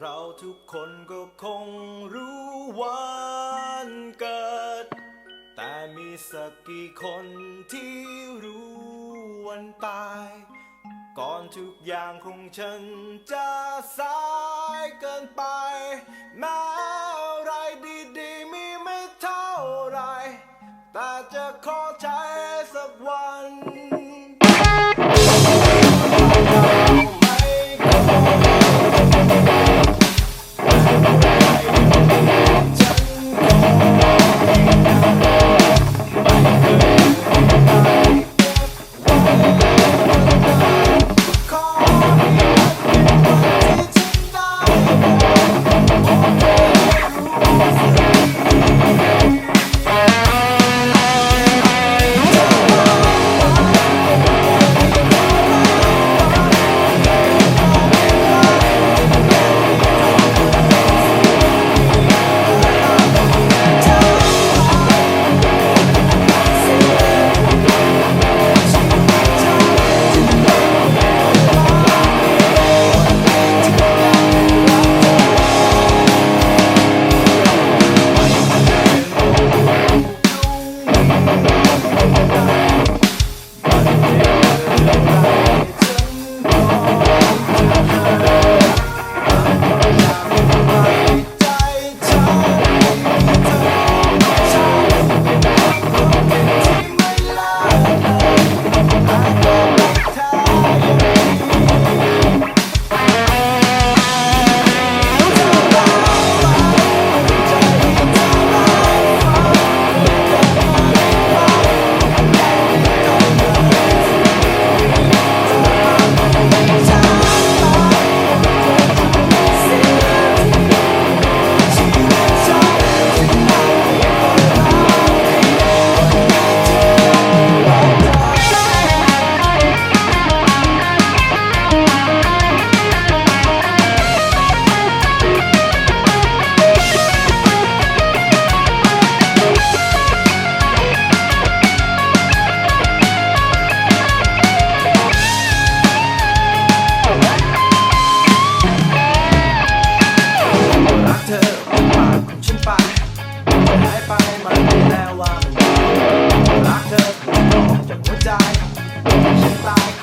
เราทุกคนก็คงรู้วันเกิด แต่มีสักกี่คนที่รู้วันตาย ก่อนทุกอย่างของฉันจะสายเกินไป แม้อะไรดีๆ มีไม่เท่าไร แต่จะคอ เธอจะหัวใจฉันตาย